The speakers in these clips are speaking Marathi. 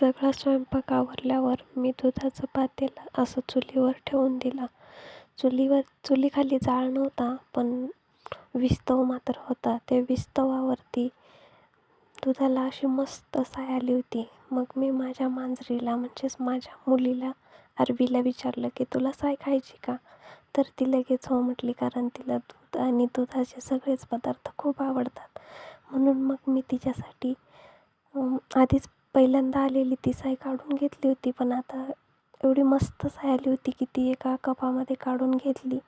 सगळा स्वयंपाक आवरल्यावर मी दुधाचं पातेलं असं चुलीवर ठेवून दिला. चुलीवर चुलीखाली जाळ नव्हता पण विस्तव मात्र होता. त्या विस्तवावरती दुधाला अशी मस्त साय आली होती. मग मी माझ्या मांजरीला म्हणजेच माझ्या मुलीला अरबीला विचारलं की तुला साय खायची का? तर ती लगेच हो म्हटली कारण तिला दूध आणि दुधाचे सगळेच पदार्थ खूप आवडतात. म्हणून मग मी तिच्यासाठी आधीच पहिल्यांदा आलेली ती साय काढून घेतली होती पण आता एवढी मस्त साय आली होती की ती एका कपामध्ये काढून घेतली.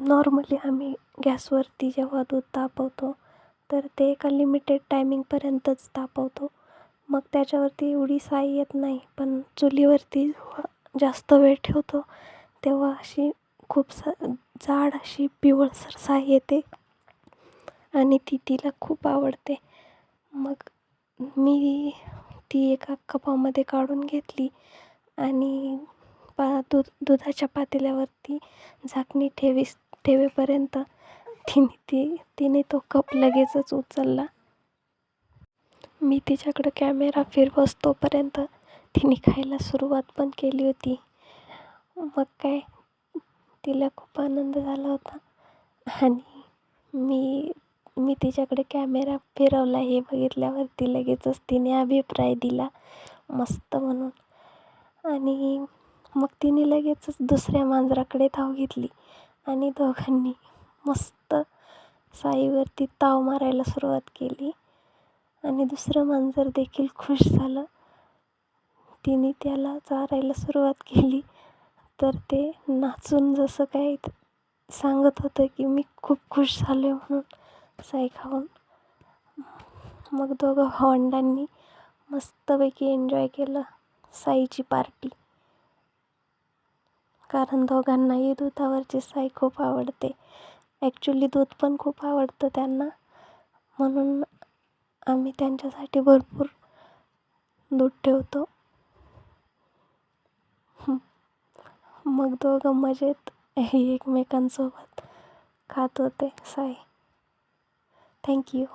नॉर्मली आम्ही गॅसवरती जेव्हा दूध तापवतो तर ते एका लिमिटेड टायमिंगपर्यंतच तापवतो. मग त्याच्यावरती एवढी साय येत नाही पण चुलीवरती जास्त वेळ ठेवतो तेव्हा अशी खूप स जाड अशी पिवळसर साय येते आणि ती तिला खूप आवडते. मग मी ती एका कपामध्ये काढून घेतली आणि पा दूध दुधाच्या पातेल्यावरती झाकणी ठेवीस ठेवेपर्यंत तिने ती तिने तो कप लगेचच उचलला. मी तिच्याकडं कॅमेरा फिरवस तोपर्यंत तिने खायला सुरुवात पण केली होती. मग काय तिला खूप आनंद झाला होता. आणि मी मी तिच्याकडे कॅमेरा फिरवला हे बघितल्यावरती लगेचच तिने अभिप्राय दिला मस्त म्हणून. आणि मग तिने लगेचच दुसऱ्या मांजराकडे धाव घेतली आणि दोघांनी मस्त साईवरती ताव मारायला सुरुवात केली. आणि दुसरं मांजर देखील खुश झालं. तिने त्याला चारायला सुरुवात केली. तर ते नाचून जसं काय सांगत होतं की मी खूप खुश झालो आहे म्हणून. साई खाऊन मग दोघं भावंडांनी मस्तपैकी एन्जॉय केलं साईची पार्टी कारण दोघांनाही दुधावरची साई खूप आवडते. ॲक्च्युली दूध पण खूप आवडतं त्यांना. म्हणून आम्ही त्यांच्यासाठी भरपूर दूध ठेवतो. मग दोघं मजेत एकमेकांसोबत खात होते Thank you.